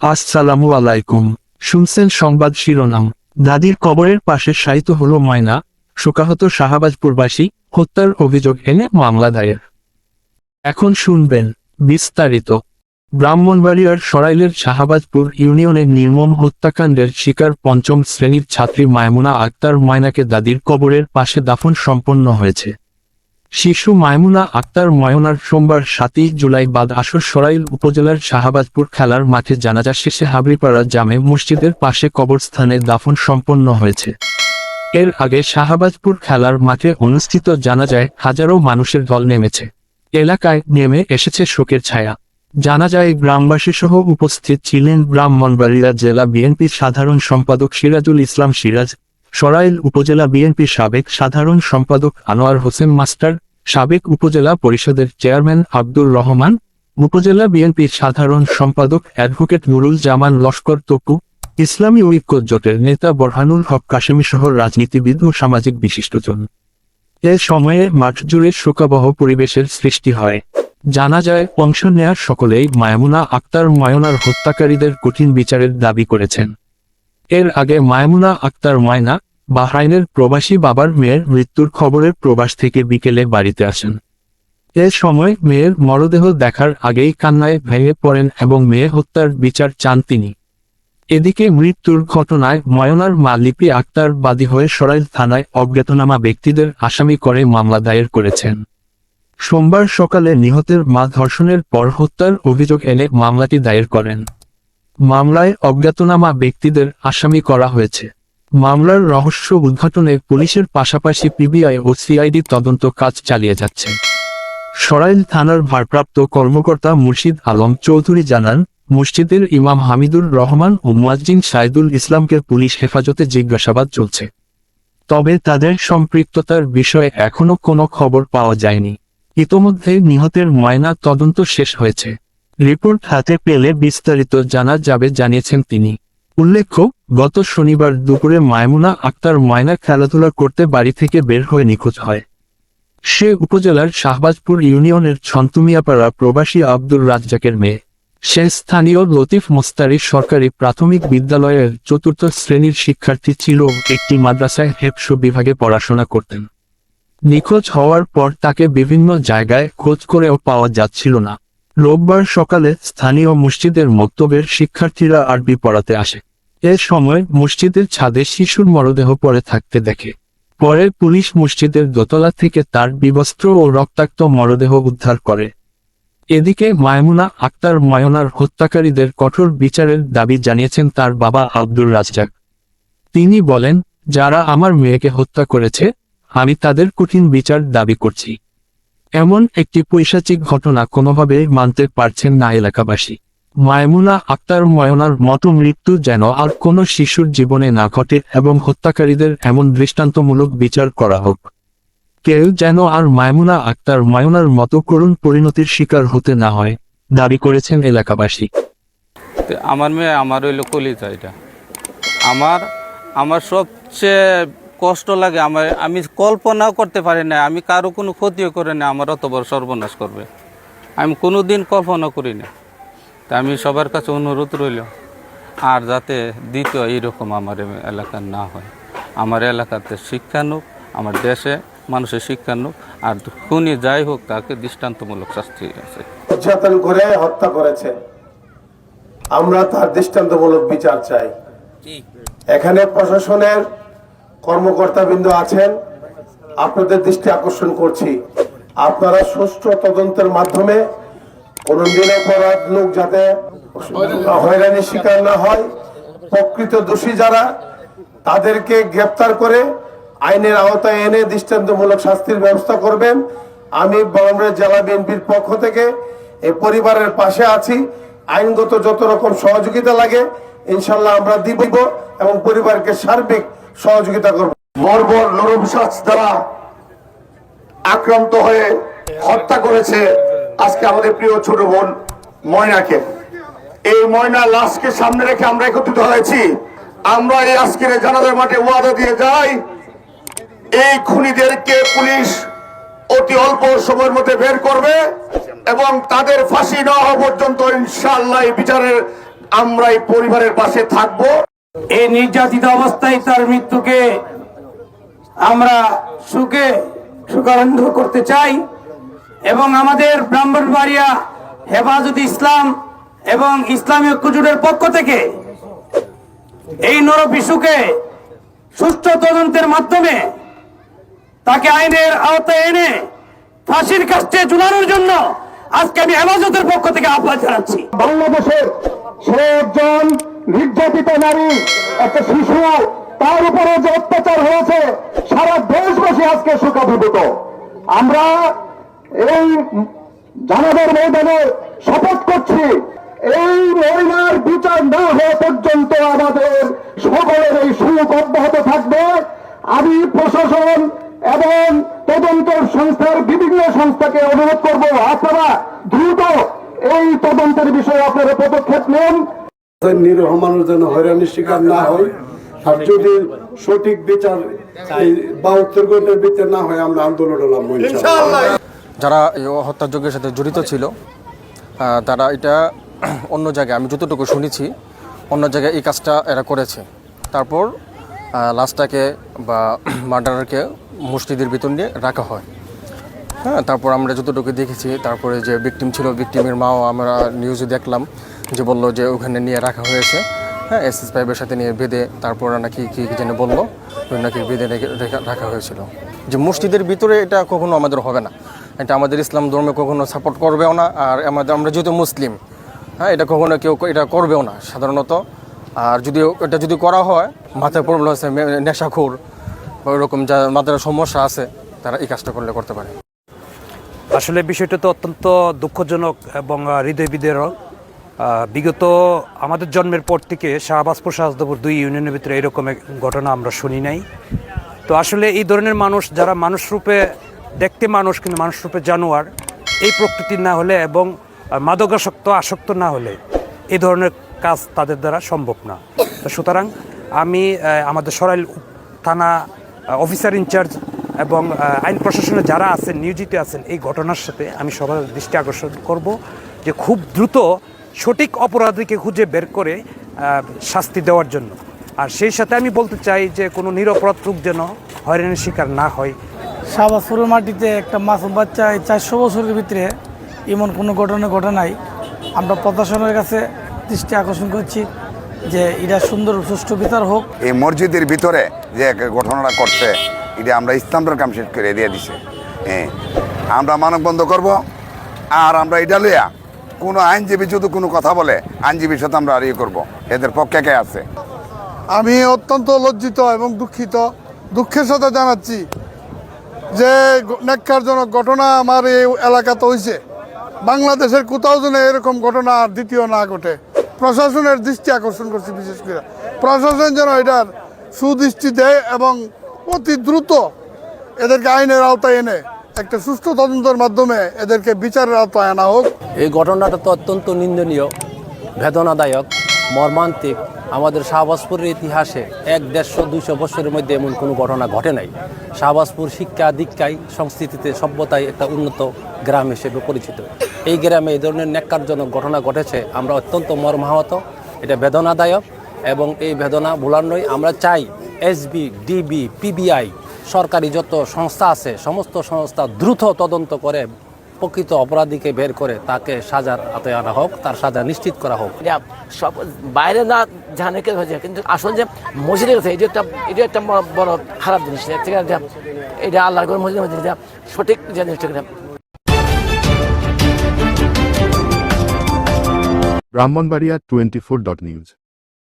আসসালামু আলাইকুম। শুনছেন সংবাদ শিরোনাম। দাদির কবরের পাশে শায়িত হল ময়না। শোকাহত শাহবাজপুরবাসী হত্যার অভিযোগ এনে মামলা দায়ের। এখন শুনবেন বিস্তারিত। ব্রাহ্মণবাড়িয়ার সরাইলের শাহবাজপুর ইউনিয়নের নির্মম হত্যাকাণ্ডের শিকার পঞ্চম শ্রেণির ছাত্রী মায়মুনা আক্তার ময়নাকে দাদির কবরের পাশে দাফন সম্পন্ন হয়েছে। শিশু মায়মুনা আক্তার ময়নার সোমবার সাতই জুলাই বাদ আসর সরাইল উপজেলার শাহবাজপুর খেলার মাঠে জানাজা শেষে হাবড়িপাড়া জামে মসজিদের পাশে কবরস্থানে দাফন সম্পন্ন হয়েছে। এর আগে শাহবাজপুর খেলার মাঠে অনুষ্ঠিত জানাজায় হাজারো মানুষের দল নেমেছে। এলাকায় নেমে এসেছে শোকের ছায়া। জানাজায় গ্রামবাসী সহ উপস্থিত ছিলেন ব্রাহ্মণবাড়িয়া জেলা বিএনপির সাধারণ সম্পাদক সিরাজুল ইসলাম সিরাজ সরাইল উপজেলা বিএনপির সাবেক সাধারণ সম্পাদক আনোয়ার হোসেন মাস্টার, সাবেক উপজেলা পরিষদের চেয়ারম্যান আব্দুর রহমান, উপজেলা বিএনপির সাধারণ সম্পাদক অ্যাডভোকেট নুরুল জামান লস্কর তপু, ইসলামী ঐক্য জোটের নেতা বরহানুল হক কাশেমি সহ রাজনীতিবিদ ও সামাজিক বিশিষ্টজন। এ সময়ে মাঠ জুড়ে শোকাবহ পরিবেশের সৃষ্টি হয়। জানা যায়, অংশ নেয়ার সকলেই মায়ামুনা আক্তার ময়নার হত্যাকারীদের কঠিন বিচারের দাবি করেছেন। এর আগে মায়মুনা আক্তার ময়না, বাহরাইনের প্রবাসী বাবার মেয়ের মৃত্যুর খবরের প্রবাস থেকে বিকেলে বাড়িতে আসেন। এ সময় মেয়ের মরদেহ দেখার আগেই কান্নায় ভেঙে পড়েন এবং মেয়ে হত্যার বিচার চান তিনি। এদিকে মৃত্যুর ঘটনায় ময়নার মা লিপি আক্তার বাদী হয়ে সরাইল থানায় অজ্ঞাতনামা ব্যক্তিদের আসামি করে মামলা দায়ের করেছেন। সোমবার সকালে নিহতের মা ধর্ষণের পর হত্যার অভিযোগ এনে মামলাটি দায়ের করেন। মামলায় অজ্ঞাতনামা ব্যক্তিদের আসামি করা হয়েছে। মামলার রহস্য উদ্ঘাটনে পুলিশের পাশাপাশি পিবিআই ও সিআইডি তদন্ত কাজ চালিয়ে যাচ্ছে। সরাইল থানার ভারপ্রাপ্ত কর্মকর্তা মুর্শিদ আলম চৌধুরী জানান, মসজিদের ইমাম হামিদুর রহমান ও মুয়াজ্জিন সাইদুল ইসলামকে পুলিশ হেফাজতে জিজ্ঞাসাবাদ চলছে। তবে তাদের সম্পৃক্ততার বিষয়ে এখনও কোনো খবর পাওয়া যায়নি। ইতোমধ্যে নিহতের ময়না তদন্ত শেষ হয়েছে। রিপোর্ট হাতে পেলে বিস্তারিত জানা যাবে, জানিয়েছেন তিনি। উল্লেখ্য, গত শনিবার দুপুরে মায়মুনা আক্তার ময়না খেলাধুলা করতে বাড়ি থেকে বের হয়ে নিখোঁজ হয়। সে উপজেলার শাহবাজপুর ইউনিয়নের ছন্তুমিয়াপাড়া প্রবাসী আব্দুর রাজ্জাকের মেয়ে। সে স্থানীয় লতিফ মোস্তারি সরকারি প্রাথমিক বিদ্যালয়ের চতুর্থ শ্রেণির শিক্ষার্থী ছিল একটি মাদ্রাসায় হেপসো বিভাগে পড়াশোনা করতেন। নিখোঁজ হওয়ার পর তাকে বিভিন্ন জায়গায় খোঁজ করেও পাওয়া যাচ্ছিল না। রোববার সকালে স্থানীয় মসজিদের মক্তবের শিক্ষার্থীরা আরবি পড়াতে আসে। এ সময় মসজিদের ছাদে শিশুর মরদেহ পড়ে থাকতে দেখে। পরে পুলিশ মসজিদের দোতলা থেকে তার বিবস্ত্র ও রক্তাক্ত মরদেহ উদ্ধার করে। এদিকে মায়মুনা আক্তার ময়নার হত্যাকারীদের কঠোর বিচারের দাবি জানিয়েছেন তার বাবা আব্দুর রাজ্জাক। তিনি বলেন, যারা আমার মেয়েকে হত্যা করেছে, আমি তাদের কঠিন বিচার দাবি করছি। এমন একটি পৈশাচিক ঘটনা কোনোভাবে মানতে পারছেন না এলাকাবাসী। মায়মুনা আক্তার ময়নার মতো মৃত্যু যেন আর কোনো শিশুর জীবনে না ঘটে এবং হত্যাকারীদের এমন দৃষ্টান্তমূলক বিচার করা হোক। কেউ যেন আর মায়মুনা আক্তার ময়নার মতো করুণ পরিণতির শিকার হতে না হয়, দাবি করেছেন এলাকাবাসী। আমার মেয়ে আমার হইল কলিজা এটা। আমার আমার সবচেয়ে কষ্ট লাগে আমার আমি কল্পনাও করতে পারি না আমি কারও কোনো ক্ষতিও করে না আমার অত বড় সর্বনাশ করবে। আমি কোনো দিন কল্পনা করি না তা আমি সবার কাছে অনুরোধ রইল আর যাতে দ্বিতীয় এইরকম আমার এলাকার না হয়। আমার এলাকাতে শিক্ষা নোক আমার দেশে মানুষের শিক্ষা নোক আর খুনি যাই হোক তাকে দৃষ্টান্তমূলক শাস্তি আছে। নির্যাতন করে হত্যা করেছে। আমরা তার দৃষ্টান্তমূলক বিচার চাই। এখানে প্রশাসনের কর্মকর্তাবৃন্দ আছেন, আপনাদের দৃষ্টি আকর্ষণ করছি। আপনারা সুষ্ঠু তদন্তের মাধ্যমে কোন নিরপরাধ লোক যাতে হয়রানির শিকার না হয়, প্রকৃত দোষী যারা, তাদেরকে গ্রেপ্তার করে আইনের আওতায় এনে দৃষ্টান্তমূলক শাস্তির ব্যবস্থা করবেন। আমি বরমরা জেলা বিএনপির পক্ষ থেকে এই পরিবারের পাশে আছি। আইনগত যত রকম সহযোগিতা লাগে, ইনশাল্লাহ আমরা দিব এবং পরিবারকে সার্বিক সহযোগিতা করব। বর্বর নরবিশ্বাস দ্বারা আক্রান্ত হয়ে হত্যা করেছে আজকে আমাদের প্রিয় ছোট বোন ময়নাকে। এই ময়না লাশকে সামনে রেখে আমরা একত্রিত হয়েছি। আমরা এই আজকের এই জানাজার মাঠে ওয়াদা দিয়ে যাই, এই খুনিদেরকে পুলিশ অতি অল্প সময়ের মধ্যে বের করবে এবং তাদের ফাঁসি না হওয়া পর্যন্ত ইনশাআল্লাহ এই বিচারের আমরা এই পরিবারের পাশে থাকব। এই নির্যাতিত অবস্থায় তার মৃত্যুকে আমরা সুখে সুখারম্ভ করতে চাই এবং আমাদের ব্রাহ্মণবাড়িয়া হেফাজত ইসলাম এবং ইসলামী ঐক্যজোটের পক্ষ থেকে এই নর বিশুকে সুষ্ঠু তদন্তের মাধ্যমে তাকে আইনের আওতায় এনে ফাঁসির কাছে ঝুলানোর জন্য আজকে আমি হেফাজতের পক্ষ থেকে আহ্বান জানাচ্ছি। বাংলাদেশের সে একজন নির্যাতিত নারী, একটা শিশু, তার উপরে যে অত্যাচার হয়েছে, সারা দেশবাসী আজকে সুখাভিভূত আমরা এই জানাজার ময়দানে শপথ করছি, এই মহিলার বিচার না হওয়া পর্যন্ত আমাদের সকলের এই সুখ অব্যাহত থাকবে। আমি প্রশাসন এবং তদন্ত সংস্থার বিভিন্ন সংস্থাকে অনুরোধ করব, আপনারা দ্রুত এই তদন্তের বিষয়ে আপনারা পদক্ষেপ নেন। নিরীহ মানুষ যেন হয়রানির শিকার না হয়। আর যদি সঠিক বিচার এই বাহাত্তর ঘণ্টার ভিতরে না হয় আমরা আন্দোলনে নামবো যারা এই হত্যাযজ্ঞের সাথে জড়িত ছিল তারা এটা অন্য জায়গায় আমি যতটুকু শুনেছি অন্য জায়গায় এই কাজটা এরা করেছে। তারপর লাস্টটাকে বা মার্ডারকে মসজিদের ভিতর নিয়ে রাখা হয়। হ্যাঁ তারপর আমরা যতটুকু দেখেছি, তারপরে যে ভিকটিম ছিল ভিকটিমের মাও আমরা নিউজে দেখলাম যে বলল যে ওখানে নিয়ে রাখা হয়েছে। হ্যাঁ এস এস পাইপের সাথে নিয়ে বেঁধে তারপর নাকি কি যেন বলল নাকি বেঁধে রেখে- হয়েছিল। যে মসজিদের ভিতরে এটা কখনো আমাদের হবে না। এটা আমাদের ইসলাম ধর্মে কখনো সাপোর্ট করবেও না, আর আমাদের, আমরা যেহেতু মুসলিম হ্যাঁ এটা কখনো কেউ, এটা করবেও না সাধারণত। আর যদি এটা যদি করা হয়, মাথায় প্রবলেম আছে নেশাখোর বা ওরকম যা মাথার সমস্যা আছে, তারা এই কাজটা করলে করতে পারে। আসলে বিষয়টা তো অত্যন্ত দুঃখজনক এবং হৃদয় বিদারক বিগত আমাদের জন্মের পর থেকে শাহবাজপুর শাহজদপুর দুই ইউনিয়নের ভিতরে এরকম ঘটনা আমরা শুনি নাই। তো আসলে এই ধরনের মানুষ যারা মানুষ রূপে, দেখতে মানুষ কিন্তু মানুষ রূপে জানোয়ার, এই প্রকৃতির না হলে এবং মাদকাসক্ত, আসক্ত না হলে এই ধরনের কাজ তাদের দ্বারা সম্ভব না। তো সুতরাং আমি আমাদের সরাইল থানা অফিসার ইনচার্জ এবং আইন প্রশাসনে যারা আছেন নিয়োজিত আছেন এই ঘটনার সাথে আমি সবার দৃষ্টি আকর্ষণ করব যে খুব দ্রুত সঠিক অপরাধীকে খুঁজে বের করে শাস্তি দেওয়ার জন্য। আর সেই সাথে আমি বলতে চাই যে কোনো নিরপরাধ লোক যেন হয়রানির শিকার না হয়। শাহবাজপুরের মাটিতে একটা মাসুম বাচ্চা এই চারশো বছরের ভিতরে এমন কোনো ঘটনা ঘটে নাই। আমরা প্রশাসনের কাছে দৃষ্টি আকর্ষণ করছি যে এটা সুন্দর সুষ্ঠু বিচার হোক। এই মসজিদের ভিতরে যে এক ঘটনাটা করছে এটা আমরা ইসলামটার কাম শেষ করে দিয়ে দিছে। হ্যাঁ আমরা মানববন্ধ করব আর আমরা এটা লইয়া কোনো আইনজীবী যদি কোনো কথা বলে, আইনজীবীর সাথে আমরা আর ইয়ে করব। এদের পক্ষে কে আছে? আমি অত্যন্ত লজ্জিত এবং দুঃখিত, দুঃখের সাথে জানাচ্ছি যে ন্যাক্কারজনক ঘটনা আমার এই এলাকাতে হয়েছে বাংলাদেশের কোথাও যেন এরকম ঘটনা আর দ্বিতীয় না ঘটে। প্রশাসনের দৃষ্টি আকর্ষণ করছি বিশেষ করে। প্রশাসন যেন এটার সুদৃষ্টি দেয় এবং অতি দ্রুত এদেরকে আইনের আওতায় এনে একটা সুষ্ঠু তদন্তের মাধ্যমে এদেরকে বিচারের আওতায় আনা হোক। এই ঘটনাটা তো অত্যন্ত নিন্দনীয়, বেদনাদায়ক, মর্মান্তিক। আমাদের শাহবাজপুরের ইতিহাসে এক দেড়শো, দুইশো বছরের মধ্যে এমন কোনো ঘটনা ঘটে নাই। শাহবাজপুর শিক্ষা দীক্ষায় সংস্কৃতিতে সভ্যতায় একটা উন্নত গ্রাম হিসেবে পরিচিত। এই গ্রামে এই ধরনের ন্যাক্কারজনক ঘটনা ঘটেছে, আমরা অত্যন্ত মর্মাহত, এটা বেদনাদায়ক এবং এই বেদনা ভোলান্নই আমরা চাই এসবি ডিবি পিবিআই সরকারি যত সংস্থা আছে সমস্ত সংস্থা দ্রুত তদন্ত করে প্রকৃত অপরাধীকে বের করে তাকে সাজার আতে আনা হোক তার সাজা নিশ্চিত করা হোক। সব বাইরে না জানে কে হয়েছে কিন্তু আসল যে মসজিদে গেছে এটা একটা এটা একটা বড়- বড় খারাপ জিনিস। ঠিক আছে এটা- এটা আল্লাহর করে মসজিদের মধ্যে সঠিক যে জিনিসটা Brahmanbaria twenty four dot news.